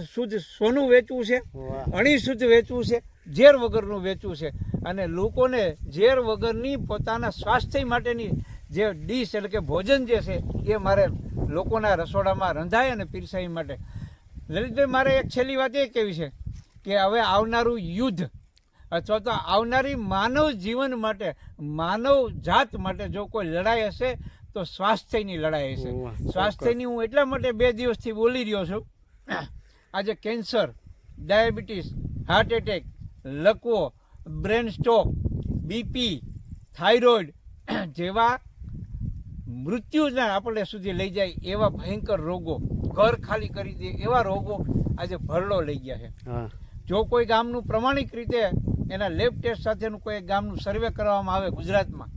શુદ્ધ સોનું વેચવું છે અણી શુદ્ધ વેચવું છે ઝેર વગરનું વેચવું છે. અને લોકોને ઝેર વગરની પોતાના સ્વાસ્થ્ય માટેની જે ડીશ એટલે કે ભોજન જે છે એ મારે લોકોના રસોડામાં રંધાય અને પીરસાઈ માટે. લલિતભાઈ મારે એક છેલ્લી વાત એ કહેવી છે કે હવે આવનારું યુદ્ધ અથવા તો આવનારી માનવ જીવન માટે માનવ જાત માટે જો કોઈ લડાઈ હશે તો સ્વાસ્થ્યની લડાઈ હશે. સ્વાસ્થ્યની હું એટલા માટે બે દિવસથી બોલી રહ્યો છું. આજે કેન્સર ડાયાબિટીસ હાર્ટ એટેક લકવો બ્રેન સ્ટ્રોક બીપી થાઇરોઇડ જેવા મૃત્યુના આપણે સુધી લઈ જાય એવા ભયંકર રોગો. ઘર ખાલી કરી દે એવા રોગો આજે ભરડો લઈ ગયા છે. જો કોઈ ગામનું પ્રમાણિક રીતે એના લેબ ટેસ્ટ સાથેનું કોઈ ગામનું સર્વે કરવામાં આવે ગુજરાતમાં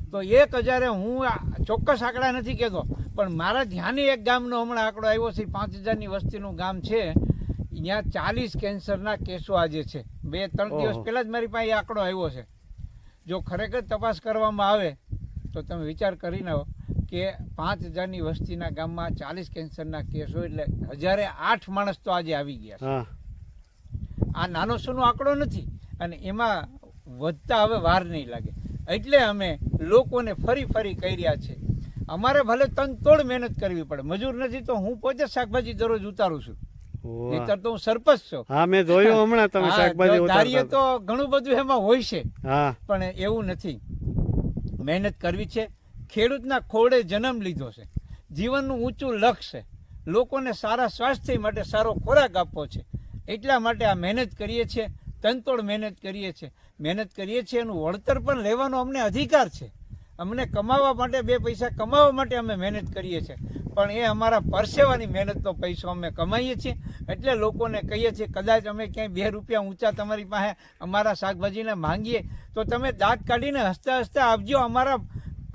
તો એક હજારે હું ચોક્કસ આંકડા નથી કહેતો પણ મારા ધ્યાને એક ગામનો હમણાં આંકડો આવ્યો છે પાંચ હજારની વસ્તીનું ગામ છે. ત્યાં ચાલીસ કેન્સરના કેસો આજે છે. બે ત્રણ દિવસ પહેલાં જ મારી પાસે આંકડો આવ્યો છે. જો ખરેખર તપાસ કરવામાં આવે તો તમે વિચાર કરી નાખો કે પાંચ હજારની વસ્તીના ગામમાં ચાલીસ કેન્સરના કેસો એટલે હજારે આઠ માણસ તો આજે આવી ગયા છે. આ નાનો સોનો આંકડો નથી અને એમાં વધતા હવે વાર નહીં લાગે. એટલે અમે લોકોને ફરી ફરી કહી રહ્યા છે. અમારે ભલે તનતોડ મહેનત કરવી પડે. મજૂર નથી તો હું પોતે શાકભાજી દરરોજ ઉતારું છું. નહીતર તો હું સરપંચ છું. હા મેં જોયું હમણાં તમે શાકભાજી ઉતારીએ તો ઘણું બધું એમાં હોય છે. હા. પણ એવું નથી. મહેનત કરવી છે. ખેડૂતના ખોળે જન્મ લીધો છે. જીવનનું ઊંચું લક્ષ્ય છે. લોકોને સારા સ્વાસ્થ્ય માટે સારો ખોરાક આપવો છે. એટલા માટે આ મહેનત કરીએ છીએ. તનતોડ મહેનત કરીએ છીએ. મહેનત કરીએ છીએ એનું વળતર પણ લેવાનો અમને અધિકાર છે. અમને કમાવા માટે બે પૈસા કમાવા માટે અમે મહેનત કરીએ છીએ. પણ એ અમારા પરસેવાની મહેનતનો પૈસો અમે કમાઈએ છીએ. એટલે લોકોને કહીએ છીએ કદાચ અમે ક્યાંય બે રૂપિયા ઊંચા તમારી પાસે અમારા શાકભાજીને માંગીએ તો તમે દાંત કાઢીને હસતા હસતા આપજો અમારા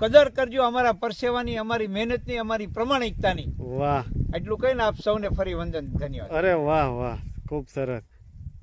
કદર કરજો અમારા પરસેવાની અમારી મહેનતની અમારી પ્રમાણિકતાની. વાહ. એટલું કહીને આપ સૌને ફરી વંદન ધન્યવાદ. અરે વાહ વાહ. ખૂબ સરસ.